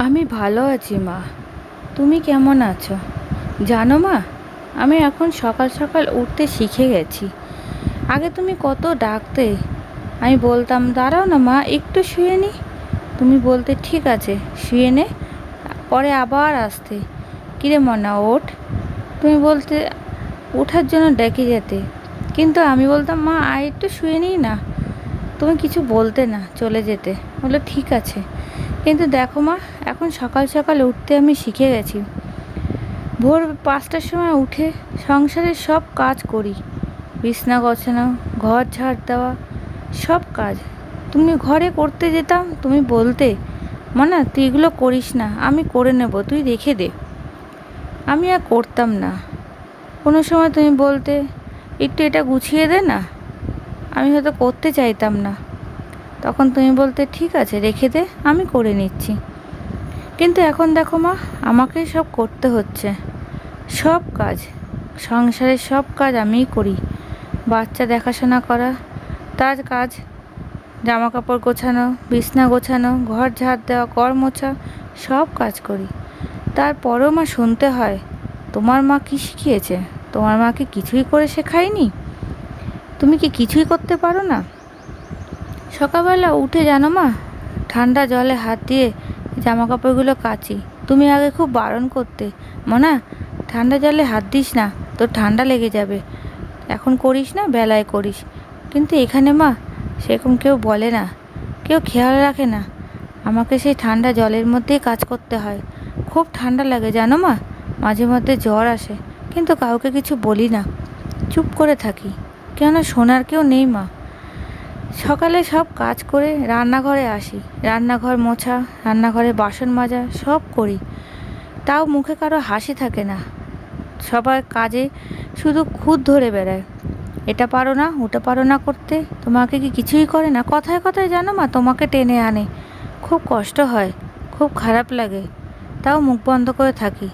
আমি ভালো আছি, মা। তুমি কেমন আছো? জানো, মা, আমি এখন সকাল সকাল উঠতে শিখে গেছি। আগে তুমি কত ডাকতে? আমি বলতাম, দাঁড়াও না, মা, একটু শুয়ে নি। তুমি বলতে, ঠিক আছে, শুয়ে নে, পরে আবার আসতে। কিরে মনা, ওঠ। তুমি বলতে, ওঠার জন্য ডেকে যেতে। কিন্তু আমি বলতাম, মা, আর একটু শুয়ে নিই না। তুমি কিছু বলতে না, চলে যেতে। বলল, ঠিক আছে। কিন্তু দেখো মা, এখন সকাল সকাল উঠতে আমি শিখে গেছি। ভোর পাঁচটার সময় উঠে সংসারের সব কাজ করি। বিছনা গোছানো, ঘর ঝাড় দেওয়া, সব কাজ। তুমি ঘরে করতে যেতাম, তুমি বলতে, মনা, তুই এগুলো করিস না, আমি করে নেব, তুই রেখে দে। আমি আর করতাম না। কোনো সময় তুমি বলতে, একটু এটা গুছিয়ে দে না। আমি হয়তো করতে চাইতাম না। তখন তুমি বলতে, ঠিক আছে, রেখে দে, আমি করে নিচ্ছি। কিন্তু এখন দেখো মা, আমাকেই সব করতে হচ্ছে। সব কাজ, সংসারের সব কাজ আমিই করি। বাচ্চা দেখাশোনা করা, তার কাজ জামা কাপড় গোছানো, বিছনা গোছানো, ঘর ঝাড় দেওয়া, কর মোছা, সব কাজ করি। তারপরেও মা শুনতে হয়, তোমার মা কি শিখিয়েছে? তোমার মাকে কিছুই করে শেখায়নি? তুমি কি কিছুই করতে পারো না? সকালবেলা উঠে জানো মা? ঠান্ডা জলে হাত দিয়ে জামা কাপড়গুলো কাচি। তুমি আগে খুব বারণ করতে। মনা, ঠান্ডা জলে হাত দিস না, তোর ঠান্ডা লেগে যাবে। এখন করিস না, বেলায় করিস। কিন্তু এখানে মা, সেরকম কেউ বলে না। কেউ খেয়াল রাখে না। আমাকে সেই ঠান্ডা জলের মধ্যেই কাজ করতে হয়। খুব ঠান্ডা লাগে, জানো মা? মাঝে মধ্যে জ্বর আসে, কিন্তু কাউকে কিছু বলি না। চুপ করে থাকি। কেন, শোনার কেউ নেই মা। সকালে সব কাজ করে রান্নাঘরে আসি। রান্নাঘর মোছা, রান্নাঘরে বাসন মাজা, সব করি। তাও মুখে কারও হাসি থাকে না। সবার কাজে শুধু খুদ ধরে বেড়ায়। এটা পারো না, ওটা পারো না করতে। তোমাকে কি কিছুই করে না? কথায় কথায় জানো মা, তোমাকে টেনে আনে। খুব কষ্ট হয়, খুব খারাপ লাগে। তাও মুখ বন্ধ করে থাকি।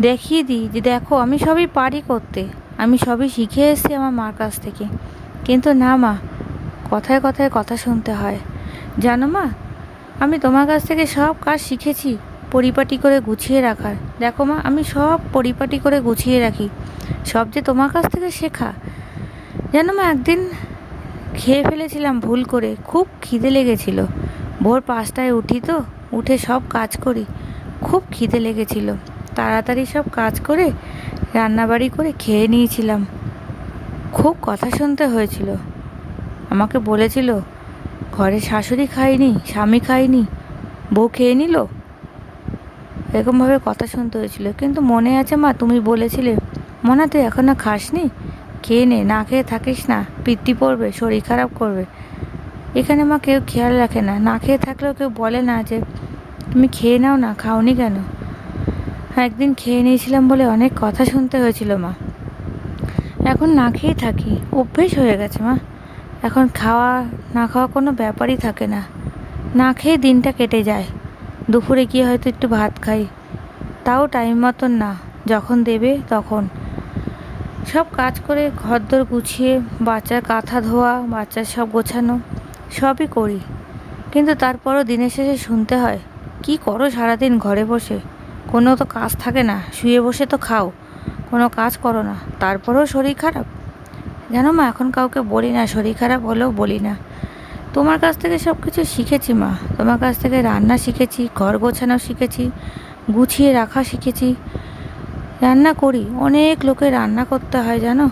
দেখিয়ে দিই যে দেখো, আমি সবই পারি করতে। আমি সবই শিখে এসেছি আমার মার কাছ থেকে। কিন্তু না মা কথায় কথায় কথা শুনতে হয়। জানো মা, আমি তোমার কাছ থেকে সব কাজ শিখেছি পরিপাটি করে গুছিয়ে রাখার। দেখো মা, আমি সব পরিপাটি করে গুছিয়ে রাখি। সব যে তোমার কাছ থেকে শেখা। জানো মা, একদিন খেয়ে ফেলেছিলাম ভুল করে, খুব খিদে লেগেছিল। ভোর পাঁচটায় উঠি তো, উঠে সব কাজ করি, খুব খিদে লেগেছিল। তাড়াতাড়ি সব কাজ করে, রান্নাবাড়ি করে খেয়ে নিয়েছিলাম। খুব কথা শুনতে হয়েছিল। আমাকে বলেছিল, ঘরে শাশুড়ি খায়নি, স্বামী খায়নি, বউ খেয়ে নিল? এরকমভাবে কথা শুনতে হয়েছিল। কিন্তু মনে আছে মা, তুমি বলেছিলে, মনা, তুই এখনও খাসনি? খেয়ে নে, না খেয়ে থাকিস না, পিত্তি পড়বে, শরীর খারাপ করবে। এখানে মা কেউ খেয়াল রাখে না। না খেয়ে থাকলেও কেউ বলে না যে, তুমি খেয়ে নাও না, খাওনি কেন? একদিন খেয়ে নিয়েছিলাম বলে অনেক কথা শুনতে হয়েছিল মা। এখন না খেয়ে থাকি, অভ্যেস হয়ে গেছে মা। এখন খাওয়া না খাওয়া কোনো ব্যাপারই থাকে না। না খেয়ে দিনটা কেটে যায়। দুপুরে গিয়ে হয়তো একটু ভাত খাই। তাও টাইম মতন না। যখন দেবে তখন। সব কাজ করে ঘরদোর গুছিয়ে, বাচ্চার কাঁথা ধোয়া, বাচ্চার সব গোছানো, সবই করি। কিন্তু তারপরও দিনের শেষে শুনতে হয়, কি করো সারাদিন ঘরে বসে? কোনো তো কাজ থাকে না। শুয়ে বসে তো খাও। কোনো কাজ করো না। তারপরেও শরীর খারাপ? জানো মা, এখন কাউকে বলি না, শরীর খারাপ হলেও বলি না। তোমার কাছ থেকে সব কিছু শিখেছি মা। তোমার কাছ থেকে রান্না শিখেছি, ঘর গোছানো শিখেছি, গুছিয়ে রাখা শিখেছি। রান্না করি, অনেক লোকে রান্না করতে হয় জানো?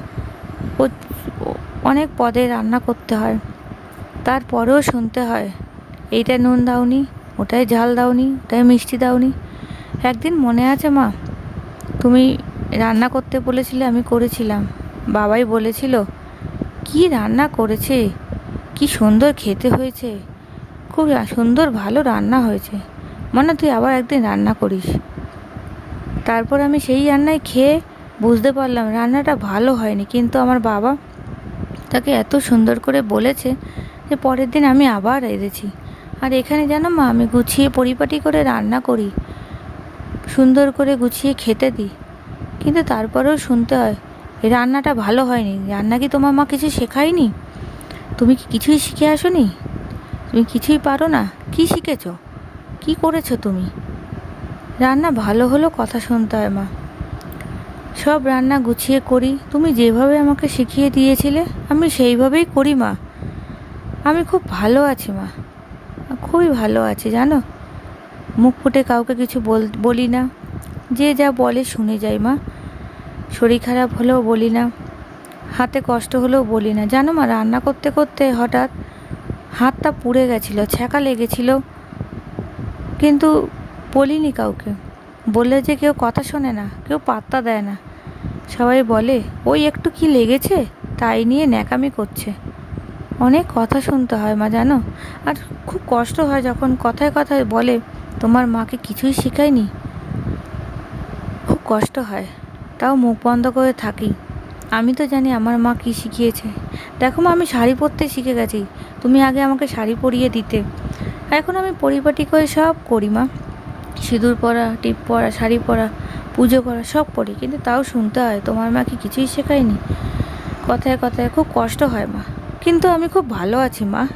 অনেক পদে রান্না করতে হয়। তারপরেও শুনতে হয়, এইটা নুন দাওনি, ওটাই ঝাল দাওনি, ওটাই মিষ্টি দাওনি। একদিন মনে আছে মা, তুমি রান্না করতে বলেছিলে, আমি করেছিলাম। বাবাই বলেছিল, কি রান্না করেছে? কি সুন্দর খেতে হয়েছে? খুব সুন্দর ভালো রান্না হয়েছে। মনে তুই আবার একদিন রান্না করিস। তারপর আমি সেই রান্নায় খেয়ে বুঝতে পারলাম রান্নাটা ভালো হয়নি। কিন্তু আমার বাবা তাকে এত সুন্দর করে বলেছে যে পরের দিন আমি আবার এনেছি আর এখানে জানো মা, আমি গুছিয়ে পরিপাটি করে রান্না করি। সুন্দর করে গুছিয়ে খেতে দিই। কিন্তু তারপরেও শুনতে হয় এই রান্নাটা ভালো হয়নি। রান্না কি তোমার মা কিছু শেখায়নি? তুমি কি কিছুই শিখে আসোনি? তুমি কিছুই পারো না? কি শিখেছ? কি করেছ তুমি? রান্না ভালো হলেও কথা শুনতে হয় মা। সব রান্না গুছিয়ে করি। তুমি যেভাবে আমাকে শিখিয়ে দিয়েছিলে, আমি সেইভাবেই করি মা। আমি খুব ভালো আছি মা। খুবই ভালো আছি, জানো? মুখ ফুটে কাউকে কিছু বল, বলি না। যে যা বলে শুনে যাই মা। শরীর খারাপ হলেও বলি না। হাতে কষ্ট হলেও বলি না। জানো মা, রান্না করতে করতে হঠাৎ হাতটা পুড়ে গেছিল, ছ্যাঁকা লেগেছিল। কিন্তু বলিনি কাউকে। বললে যে কেউ কথা শোনে না, কেউ পাত্তা দেয় না। সবাই বলে, ওই একটু কি লেগেছে? তাই নিয়ে ন্যাকামি করছে। অনেক কথা শুনতে হয় মা, জানো? আর খুব কষ্ট হয় যখন কথায় কথায় বলে, তোমার মাকে কিছুই শেখায়নি? খুব কষ্ট হয়। তাও মুখ বন্ধ করে থাকি। আমি তো জানি আমার মা কী শিখিয়েছে। দেখো মা, আমি শাড়ি পরতে শিখে গেছি। তুমি আগে আমাকে শাড়ি পরিয়ে দিতে। এখন আমি পরিপাটি করে সব করি মা। সিঁদুর পরা, টিপ পরা, শাড়ি পরা, পুজো করা সব করি। কিন্তু তাও শুনতে হয়, তোমার মা কি কিছুই শেখায়নি? কথায় কথায় খুব কষ্ট হয় মা। কিন্তু আমি খুব ভালো আছি মা।